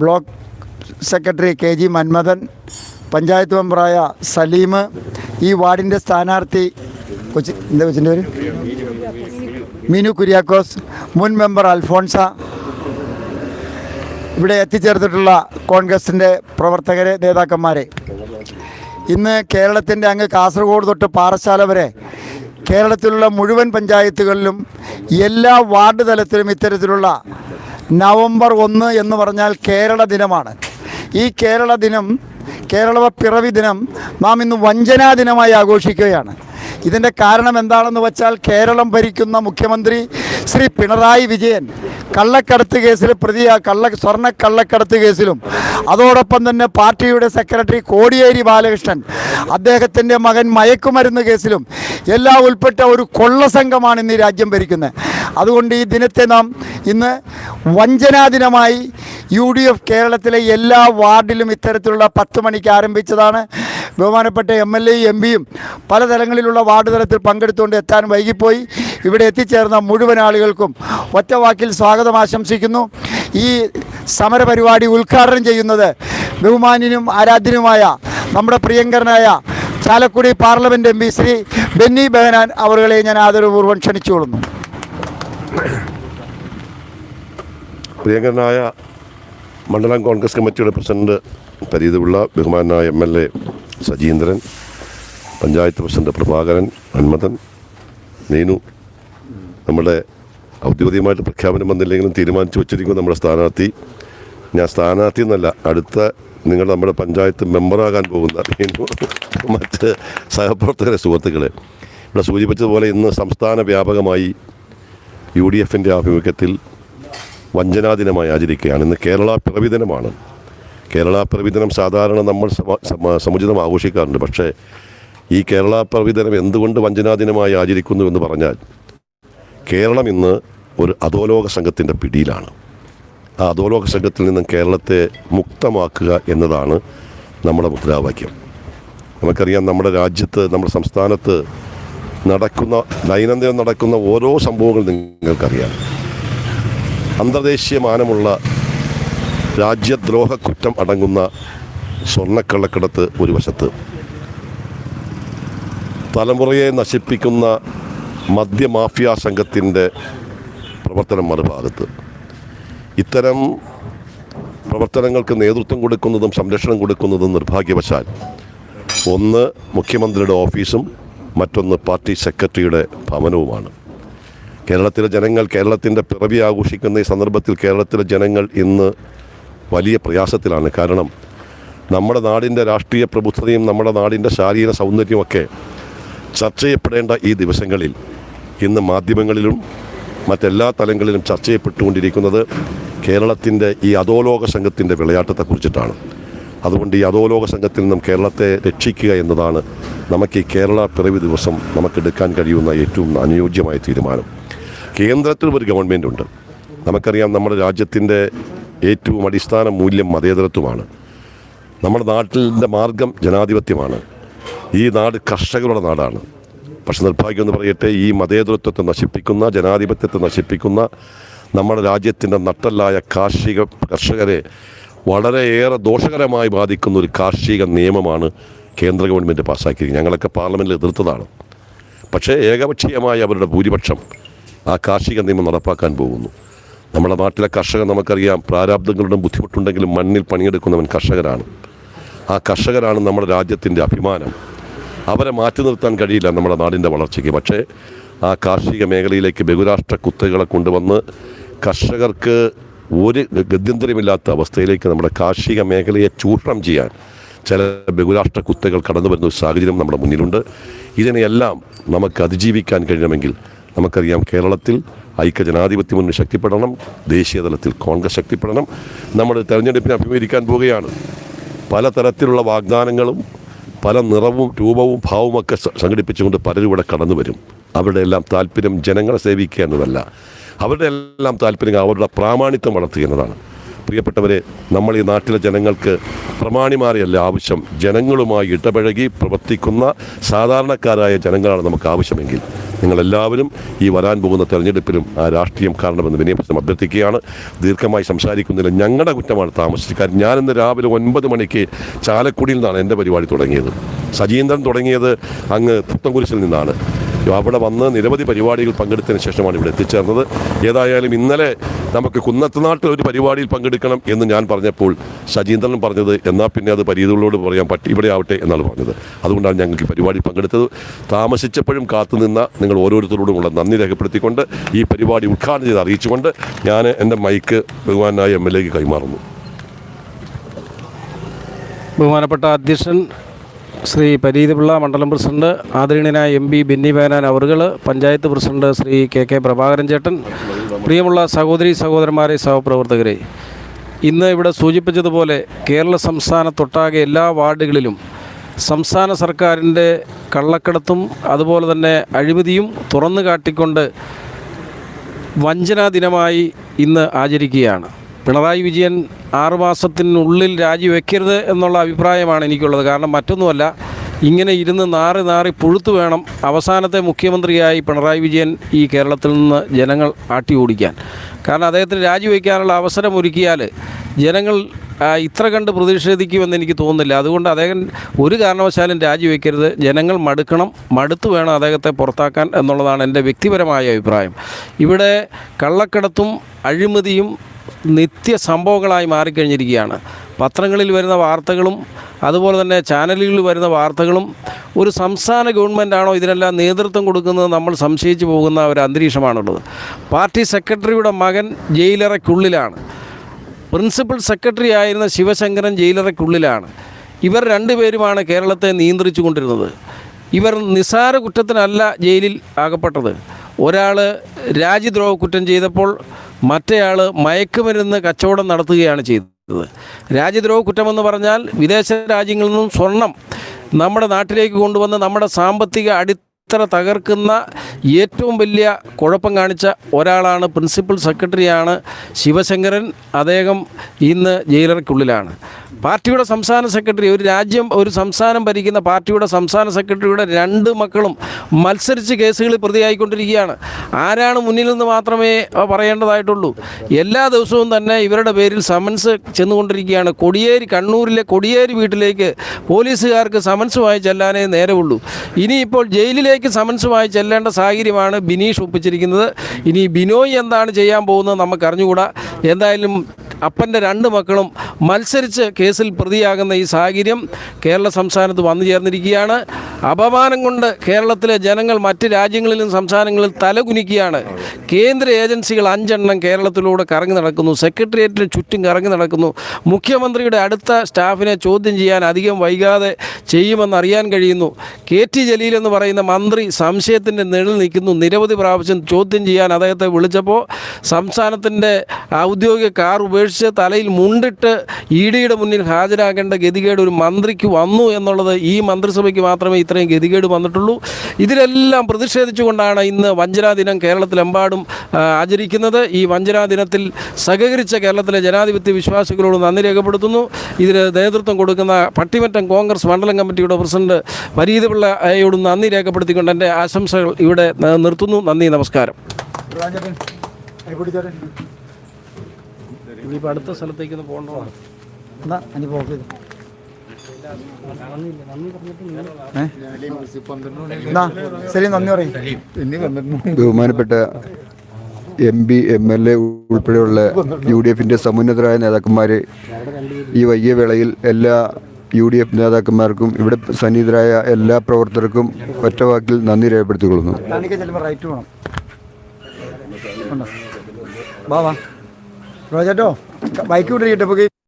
Block secretary K G Manmathan panchayat മെമ്പറായ Saleem ഈ വാർഡിന്റെ സ്ഥാനാർത്ഥി കൊച്ചി എന്താ കൊച്ചിന്റെ പേര്? മീനു കുര്യാക്കോസ് മുൻ മെമ്പർ അൽഫോൺസ. ഇവിടെ എത്തിച്ചേർന്നിട്ടുള്ള കോൺഗ്രസിന്റെ പ്രവർത്തകരെ നേതാക്കന്മാരെ. ഇന്ന് കേരളത്തിന്റെ അങ്ങ് കാസർഗോഡ് തൊട്ട് പാറശാല വരെ കേരളത്തിലുള്ള മുഴുവൻ പഞ്ചായത്തുകളിലും എല്ലാ വാർഡ് തലത്തിലും ഇത്തരത്തിലുള്ള നവംബർ ഒന്ന് എന്ന് പറഞ്ഞാൽ കേരള ദിനമാണ്. ഈ കേരള ദിനം കേരള പിറവി ദിനം നാം ഇന്ന് വഞ്ചനാ ദിനമായി ആഘോഷിക്കുകയാണ്. ഇതിന്റെ കാരണം എന്താണെന്ന് വെച്ചാൽ കേരളം ഭരിക്കുന്ന മുഖ്യമന്ത്രി ശ്രീ പിണറായി വിജയൻ കള്ളക്കടത്ത് കേസിൽ പ്രതിയാ കള്ള സ്വർണ കള്ളക്കടത്ത് കേസിലും അതോടൊപ്പം തന്നെ പാർട്ടിയുടെ സെക്രട്ടറി കോടിയേരി ബാലകൃഷ്ണൻ അദ്ദേഹത്തിന്റെ മകൻ മയക്കുമരുന്ന് കേസിലും എല്ലാം ഉൾപ്പെട്ട ഒരു കൊള്ള സംഘമാണ് ഇന്ന് രാജ്യം ഭരിക്കുന്നത്. അതുകൊണ്ട് ഈ ദിനത്തെ നാം ഇന്ന് വഞ്ചനാ ദിനമായി യു ഡി എഫ് കേരളത്തിലെ എല്ലാ വാർഡിലും ഇത്തരത്തിലുള്ള പത്ത് മണിക്ക് ആരംഭിച്ചതാണ്. ബഹുമാനപ്പെട്ട എം എൽ എയും എം പിയും പലതലങ്ങളിലുള്ള വാർഡ് തലത്തിൽ പങ്കെടുത്തുകൊണ്ട് എത്താൻ വൈകിപ്പോയി. ഇവിടെ എത്തിച്ചേർന്ന മുഴുവൻ ആളുകൾക്കും ഒറ്റ വാക്കിൽ സ്വാഗതം ആശംസിക്കുന്നു. ഈ സമരപരിപാടി ഉദ്ഘാടനം ചെയ്യുന്നത് ബഹുമാനിനും ആരാധ്യനുമായ നമ്മുടെ പ്രിയങ്കരനായ Chalakudy parliament M P Shri Benny Behanan അവരുകളെ ഞാൻ ആദരപൂർവം ക്ഷണിച്ചുകൊള്ളുന്നു. പ്രിയങ്കരനായ മണ്ഡലം കോൺഗ്രസ് കമ്മിറ്റിയുടെ പ്രസിഡന്റ് പരീതുള്ള ബഹുമാനായ M L A Sajeendran panchayat president Prabhakaran Manmathan Neenu. നമ്മുടെ ഔദ്യോഗികമായിട്ട് പ്രഖ്യാപനം വന്നില്ലെങ്കിലും തീരുമാനിച്ചു വച്ചിരിക്കും നമ്മുടെ സ്ഥാനാർത്ഥി. ഞാൻ സ്ഥാനാർത്ഥി എന്നല്ല അടുത്ത നിങ്ങൾ നമ്മുടെ പഞ്ചായത്ത് മെമ്പറാകാൻ പോകുന്ന നീനു മറ്റ് സഹപ്രവർത്തകരെ സുഹൃത്തുക്കളെ. ഇവിടെ സൂചിപ്പിച്ചതുപോലെ ഇന്ന് സംസ്ഥാന വ്യാപകമായി യു ഡി എഫിന്റെ ആഭിമുഖ്യത്തിൽ വഞ്ചനാ ദിനമായി ആചരിക്കുകയാണ്. ഇന്ന് കേരള പിറവി ദിനമാണ് കേരള പിറവി ദിനം സാധാരണ നമ്മൾ സമ- സമ- സമുചിതം ആഘോഷിക്കാറുണ്ട്. പക്ഷേ ഈ കേരള പിറവി ദിനം എന്തുകൊണ്ട് വഞ്ചനാ ദിനമായി ആചരിക്കുന്നു എന്ന് പറഞ്ഞാൽ കേരളം ഇന്ന് ഒരു അധോലോക സംഘത്തിന്റെ പിടിയിലാണ്. ആ അധോലോക സംഘത്തിൽ നിന്നും കേരളത്തെ മുക്തമാക്കുക എന്നതാണ് നമ്മുടെ മുദ്രാവാക്യം. നമുക്കറിയാം നമ്മുടെ രാജ്യത്ത് നമ്മുടെ സംസ്ഥാനത്ത് നടക്കുന്ന ദൈനംദിനം നടക്കുന്ന ഓരോ സംഭവങ്ങളും നിങ്ങൾക്കറിയാം. അന്തർദേശീയ മാനമുള്ള രാജ്യദ്രോഹ കുറ്റം അടങ്ങുന്ന സ്വർണക്കള്ളക്കടത്ത് ഒരു വശത്ത്. തലമുറയെ നശിപ്പിക്കുന്ന മദ്യമാഫിയ സംഘത്തിന്റെ പ്രവർത്തനം മറുഭാഗത്ത്. ഇത്തരം പ്രവർത്തനങ്ങൾക്ക് നേതൃത്വം കൊടുക്കുന്നതും സംരക്ഷണം കൊടുക്കുന്നതും നിർഭാഗ്യവശാൽ ഒന്ന് മുഖ്യമന്ത്രിയുടെ ഓഫീസും മറ്റൊന്ന് പാർട്ടി സെക്രട്ടറിയുടെ ഭവനവുമാണ്. കേരളത്തിലെ ജനങ്ങൾ കേരളത്തിന്റെ പിറവി ആഘോഷിക്കുന്ന ഈ സന്ദർഭത്തിൽ കേരളത്തിലെ ജനങ്ങൾ ഇന്ന് വലിയ പ്രയാസത്തിലാണ്. കാരണം നമ്മുടെ നാടിന്റെ രാഷ്ട്രീയ പ്രബുദ്ധതയും നമ്മുടെ നാടിന്റെ ശാരീരിക സൗന്ദര്യമൊക്കെ ചർച്ച ചെയ്യപ്പെടേണ്ട ഈ ദിവസങ്ങളിൽ ഇന്ന് മാധ്യമങ്ങളിലും മറ്റെല്ലാ തലങ്ങളിലും ചർച്ച ചെയ്യപ്പെട്ടുകൊണ്ടിരിക്കുന്നത് കേരളത്തിന്റെ ഈ അധോലോക സംഘത്തിന്റെ വിളയാട്ടത്തെക്കുറിച്ചിട്ടാണ്. അതുകൊണ്ട് ഈ അധോലോക സംഘത്തിൽ നിന്നും കേരളത്തെ രക്ഷിക്കുക എന്നതാണ് നമുക്ക് ഈ കേരള പിറവി ദിവസം നമുക്കെടുക്കാൻ കഴിയുന്ന ഏറ്റവും അനുയോജ്യമായ തീരുമാനം. കേന്ദ്രത്തിൽ ഒരു ഗവൺമെന്റ് ഉണ്ട് നമുക്കറിയാം നമ്മുടെ രാജ്യത്തിന്റെ ഏറ്റവും അടിസ്ഥാന മൂല്യം മതേതരത്വമാണ്. നമ്മുടെ നാട്ടിന്റെ മാർഗം ജനാധിപത്യമാണ്. ഈ നാട് കർഷകരുടെ നാടാണ്. പക്ഷെ നിർഭാഗ്യം എന്ന് പറയട്ടെ ഈ മതേതരത്വത്തെ നശിപ്പിക്കുന്ന ജനാധിപത്യത്തെ നശിപ്പിക്കുന്ന നമ്മുടെ രാജ്യത്തിന്റെ നട്ടല്ലായ കാർഷിക കർഷകരെ വളരെയേറെ ദോഷകരമായി ബാധിക്കുന്ന ഒരു കാർഷിക നിയമമാണ് കേന്ദ്ര ഗവൺമെന്റ് പാസ്സാക്കിയിരിക്കുന്നത് ഞങ്ങളൊക്കെ പാർലമെന്റിൽ എതിർത്തതാണ്. പക്ഷേ ഏകപക്ഷീയമായി അവരുടെ ഭൂരിപക്ഷം ആ കാർഷിക നിയമം നടപ്പാക്കാൻ പോകുന്നു. നമ്മുടെ നാട്ടിലെ കർഷകർ നമുക്കറിയാം പ്രാരാബ്ദങ്ങളുടെ ബുദ്ധിമുട്ടുണ്ടെങ്കിലും മണ്ണിൽ പണിയെടുക്കുന്നവൻ കർഷകരാണ് ആ കർഷകരാണ് നമ്മുടെ രാജ്യത്തിന്റെ അഭിമാനം. അവരെ മാറ്റി നിർത്താൻ കഴിയില്ല നമ്മുടെ നാടിന്റെ വളർച്ചയ്ക്ക്. പക്ഷേ ആ കാർഷിക മേഖലയിലേക്ക് ബഹുരാഷ്ട്ര കുത്തകളെ കൊണ്ടുവന്ന് കർഷകർക്ക് ഒരു ഗത്യന്തരമില്ലാത്ത അവസ്ഥയിലേക്ക് നമ്മുടെ കാർഷിക മേഖലയെ ചൂഷണം ചെയ്യാൻ ചില ബഹുരാഷ്ട്ര കുത്തകൾ കടന്നു വരുന്ന ഒരു സാഹചര്യം നമ്മുടെ മുന്നിലുണ്ട്. ഇതിനെയെല്ലാം നമുക്ക് അതിജീവിക്കാൻ കഴിയണമെങ്കിൽ നമുക്കറിയാം കേരളത്തിൽ ഐക്യ ജനാധിപത്യ മുന്നിൽ ശക്തിപ്പെടണം ദേശീയതലത്തിൽ കോൺഗ്രസ് ശക്തിപ്പെടണം. നമ്മൾ തെരഞ്ഞെടുപ്പിനെ അഭിമുഖീകരിക്കാൻ പോവുകയാണ്. പലതരത്തിലുള്ള വാഗ്ദാനങ്ങളും പല നിറവും രൂപവും ഭാവവുമൊക്കെ സംഘടിപ്പിച്ചുകൊണ്ട് പലരും ഇവിടെ കടന്നു വരും. അവരുടെ എല്ലാം താല്പര്യം ജനങ്ങളെ സേവിക്കുക എന്നതല്ല. അവരുടെ എല്ലാം താല്പര്യം അവരുടെ പ്രാമാണിത്വം വളർത്തുക എന്നതാണ്. പ്രിയപ്പെട്ടവരെ നമ്മൾ ഈ നാട്ടിലെ ജനങ്ങൾക്ക് പ്രമാണിമാരെയല്ല ആവശ്യം. ജനങ്ങളുമായി ഇടപഴകി പ്രവർത്തിക്കുന്ന സാധാരണക്കാരായ ജനങ്ങളാണ് നമുക്ക് ആവശ്യമെങ്കിൽ. നിങ്ങളെല്ലാവരും ഈ വരാൻ പോകുന്ന തെരഞ്ഞെടുപ്പിലും ആ രാഷ്ട്രീയം കാരണമെന്ന് വിനയപ്രശ്നം അഭ്യർത്ഥിക്കുകയാണ്. ദീർഘമായി സംസാരിക്കുന്നില്ല ഞങ്ങളുടെ കുറ്റമാണ് താമസിച്ചത് കാരണം ഞാനിന്ന് രാവിലെ ഒൻപത് മണിക്ക് ചാലക്കുടിയിൽ നിന്നാണ് എന്റെ പരിപാടി തുടങ്ങിയത്. സജീന്ദ്രൻ തുടങ്ങിയത് അങ്ങ് പുത്തംകുരിശിൽ നിന്നാണ്. അവിടെ വന്ന് നിരവധി പരിപാടികൾ പങ്കെടുത്തതിന് ശേഷമാണ് ഇവിടെ എത്തിച്ചേർന്നത്. ഏതായാലും ഇന്നലെ നമുക്ക് കുന്നത്തനാട്ടിൽ ഒരു പരിപാടിയിൽ പങ്കെടുക്കണം എന്ന് ഞാൻ പറഞ്ഞപ്പോൾ ശചീന്ദ്രൻ പറഞ്ഞത് എന്നാൽ പിന്നെ അത് പരീതികളോട് പറയാൻ പറ്റി ഇവിടെ ആവട്ടെ എന്നാണ് പറഞ്ഞത്. അതുകൊണ്ടാണ് ഞങ്ങൾക്ക് ഈ പരിപാടി പങ്കെടുത്തത്. താമസിച്ചപ്പോഴും കാത്തുനിന്ന നിങ്ങൾ ഓരോരുത്തരോടുമുള്ള നന്ദി രേഖപ്പെടുത്തിക്കൊണ്ട് ഈ പരിപാടി ഉദ്ഘാടനം ചെയ്ത് അറിയിച്ചുകൊണ്ട് ഞാൻ എന്റെ മൈക്ക് ബഹുമാനായ എം എൽ എക്ക് കൈമാറുന്നു. ബഹുമാനപ്പെട്ട അധ്യക്ഷൻ ശ്രീ പരീതിപിള്ള മണ്ഡലം പ്രസിഡന്റ് ആദരണീയനായ എം പി ബെന്നി ബേനാൻ അവറുകൾ panchayat president Shri K K Prabhakaran ചേട്ടൻ പ്രിയമുള്ള സഹോദരി സഹോദരന്മാരെ സഹപ്രവർത്തകരെ. ഇന്ന് ഇവിടെ സൂചിപ്പിച്ചതുപോലെ കേരള സംസ്ഥാനത്തൊട്ടാകെ എല്ലാ വാർഡുകളിലും സംസ്ഥാന സർക്കാരിന്റെ കള്ളക്കടത്തും അതുപോലെ തന്നെ അഴിമതിയും തുറന്നു കാട്ടിക്കൊണ്ട് വഞ്ചനാ ദിനമായി ഇന്ന് ആചരിക്കുകയാണ്. പിണറായി വിജയൻ ആറുമാസത്തിനുള്ളിൽ രാജിവെക്കരുത് എന്നുള്ള അഭിപ്രായമാണ് എനിക്കുള്ളത്. കാരണം മറ്റൊന്നുമല്ല ഇങ്ങനെ ഇരുന്ന് നാറി നാറി പുഴുത്തു വേണം അവസാനത്തെ മുഖ്യമന്ത്രിയായി പിണറായി വിജയൻ ഈ കേരളത്തിൽ നിന്ന് ജനങ്ങൾ ആട്ടി ഓടിക്കാൻ കാരണം അദ്ദേഹത്തിന് രാജിവെക്കാനുള്ള അവസരം ഒരുക്കിയാൽ ജനങ്ങൾ ഇത്ര കണ്ട് പ്രതിഷേധിക്കുമെന്ന് എനിക്ക് തോന്നുന്നില്ല. അതുകൊണ്ട് അദ്ദേഹം ഒരു കാരണവശാലും രാജിവെക്കരുത്. ജനങ്ങൾ മടുക്കണം. മടുത്തു വേണം അദ്ദേഹത്തെ പുറത്താക്കാൻ എന്നുള്ളതാണ് എന്റെ വ്യക്തിപരമായ അഭിപ്രായം. ഇവിടെ കള്ളക്കടത്തും അഴിമതിയും നിത്യ സംഭവങ്ങളായി മാറിക്കഴിഞ്ഞിരിക്കുകയാണ്. പത്രങ്ങളിൽ വരുന്ന വാർത്തകളും അതുപോലെ തന്നെ ചാനലുകളിൽ വരുന്ന വാർത്തകളും ഒരു സംസ്ഥാന ഗവൺമെന്റാണോ ഇതിനെല്ലാം നേതൃത്വം കൊടുക്കുന്നത് നമ്മൾ സംശയിച്ചു പോകുന്ന ഒരു അന്തരീക്ഷമാണുള്ളത്. പാർട്ടി സെക്രട്ടറിയുടെ മകൻ ജയിലറയ്ക്കുള്ളിലാണ്. പ്രിൻസിപ്പൽ സെക്രട്ടറി ആയിരുന്ന ശിവശങ്കരൻ ജയിലറയ്ക്കുള്ളിലാണ്. ഇവർ രണ്ടുപേരുമാണ് കേരളത്തെ നിയന്ത്രിച്ചു കൊണ്ടിരുന്നത് ഇവർ നിസാര കുറ്റത്തിനല്ല ജയിലിൽ ആകപ്പെട്ടത്. ഒരാൾ രാജ്യദ്രോഹ കുറ്റം ചെയ്തപ്പോൾ മറ്റേയാൾ മയക്കുമരുന്ന് കച്ചവടം നടത്തുകയാണ് ചെയ്തത്. രാജ്യദ്രോഹ കുറ്റമെന്ന് പറഞ്ഞാൽ വിദേശ രാജ്യങ്ങളിൽ നിന്നും സ്വർണം നമ്മുടെ നാട്ടിലേക്ക് കൊണ്ടുവന്ന് നമ്മുടെ സാമ്പത്തിക അടിത്തറ തകർക്കുന്ന ഏറ്റവും വലിയ കുഴപ്പം കാണിച്ച ഒരാളാണ് പ്രിൻസിപ്പൽ സെക്രട്ടറിയാണ് ശിവശങ്കരൻ. അദ്ദേഹം ഇന്ന് ജയിലറയ്ക്കുള്ളിലാണ് പാർട്ടിയുടെ സംസ്ഥാന സെക്രട്ടറി ഒരു രാജ്യം ഒരു സംസ്ഥാനം ഭരിക്കുന്ന പാർട്ടിയുടെ സംസ്ഥാന സെക്രട്ടറിയുടെ രണ്ട് മക്കളും മത്സരിച്ച് കേസുകളിൽ പ്രതിയായിക്കൊണ്ടിരിക്കുകയാണ്. ആരാണ് മുന്നിൽ നിന്ന് മാത്രമേ പറയേണ്ടതായിട്ടുള്ളൂ. എല്ലാ ദിവസവും തന്നെ ഇവരുടെ പേരിൽ സമൻസ് ചെന്നുകൊണ്ടിരിക്കുകയാണ്. കൊടിയേരി കണ്ണൂരിലെ കൊടിയേരി വീട്ടിലേക്ക് പോലീസുകാർക്ക് സമൻസുമായി ചെല്ലാനേ നേരമുള്ളൂ. ഇനിയിപ്പോൾ ജയിലിലേക്ക് സമൻസുമായി ചെല്ലേണ്ട സാഹചര്യമാണ് ബിനീഷ് ഒപ്പിച്ചിരിക്കുന്നത്. ഇനി ബിനോയ് എന്താണ് ചെയ്യാൻ പോകുന്നത് നമുക്ക് അറിഞ്ഞുകൂടാ എന്തായാലും അപ്പന്റെ രണ്ട് മക്കളും മത്സരിച്ച് കേസിൽ പ്രതിയാകുന്ന ഈ സാഹചര്യം കേരള സംസ്ഥാനത്ത് വന്നു ചേർന്നിരിക്കുകയാണ്. അപമാനം കൊണ്ട് കേരളത്തിലെ ജനങ്ങൾ മറ്റ് രാജ്യങ്ങളിലും സംസ്ഥാനങ്ങളിൽ തലകുനിക്കുകയാണ്. കേന്ദ്ര ഏജൻസികൾ അഞ്ചെണ്ണം കേരളത്തിലൂടെ കറങ്ങി നടക്കുന്നു. സെക്രട്ടേറിയറ്റിന് ചുറ്റും കറങ്ങി നടക്കുന്നു. മുഖ്യമന്ത്രിയുടെ അടുത്ത സ്റ്റാഫിനെ ചോദ്യം ചെയ്യാൻ അധികം വൈകാതെ ചെയ്യുമെന്ന് അറിയാൻ കഴിയുന്നു. കെ ടി ജലീൽ എന്ന് പറയുന്ന മന്ത്രി സംശയത്തിന്റെ നിഴൽ നിൽക്കുന്നു. നിരവധി പ്രാവശ്യം ചോദ്യം ചെയ്യാൻ അദ്ദേഹത്തെ വിളിച്ചപ്പോൾ സംസ്ഥാനത്തിന്റെ ഔദ്യോഗിക കാർ ഉപേക്ഷിച്ച് തലയിൽ മുണ്ടിട്ട് ഇ ഡിയുടെ മുന്നിൽ ഹാജരാകേണ്ട ഗതികേട് ഒരു മന്ത്രിക്ക് വന്നു എന്നുള്ളത് ഈ മന്ത്രിസഭയ്ക്ക് മാത്രമേ ഇത്രയും ഗതികേട് വന്നിട്ടുള്ളൂ. ഇതിലെല്ലാം പ്രതിഷേധിച്ചുകൊണ്ടാണ് ഇന്ന് വഞ്ചനാ ദിനം കേരളത്തിലെമ്പാടും ആചരിക്കുന്നത്. ഈ വഞ്ചനാ ദിനത്തിൽ സഹകരിച്ച കേരളത്തിലെ ജനാധിപത്യ വിശ്വാസികളോട് നന്ദി രേഖപ്പെടുത്തുന്നു. ഇതിന് നേതൃത്വം കൊടുക്കുന്ന പട്ടിമറ്റം കോൺഗ്രസ് മണ്ഡലം കമ്മിറ്റിയുടെ പ്രസിഡന്റ് പരീതപിള്ളയോടും നന്ദി രേഖപ്പെടുത്തിക്കൊണ്ട് എന്റെ ആശംസകൾ ഇവിടെ നിർത്തുന്നു. നന്ദി നമസ്കാരം. ഇനിയിപ്പോൾ അടുത്ത സ്ഥലത്തേക്ക് ഒന്ന് പോകണ്ടോ എന്നാ ഇനി പോക്ക്. ശരി നന്ദി പറയും. ബഹുമാനപ്പെട്ട M P M L A ഉൾപ്പെടെയുള്ള യു ഡി എഫിന്റെ സമുന്നതരായ നേതാക്കന്മാർ ഈ വൈകിയ വേളയിൽ എല്ലാ യു ഡി എഫ് നേതാക്കന്മാർക്കും ഇവിടെ സന്നിഹിതരായ എല്ലാ പ്രവർത്തകർക്കും ഒറ്റവാക്കിൽ നന്ദി രേഖപ്പെടുത്തിക്കൊള്ളുന്നു. റോജേട്ടോ ബൈക്ക് നമുക്ക്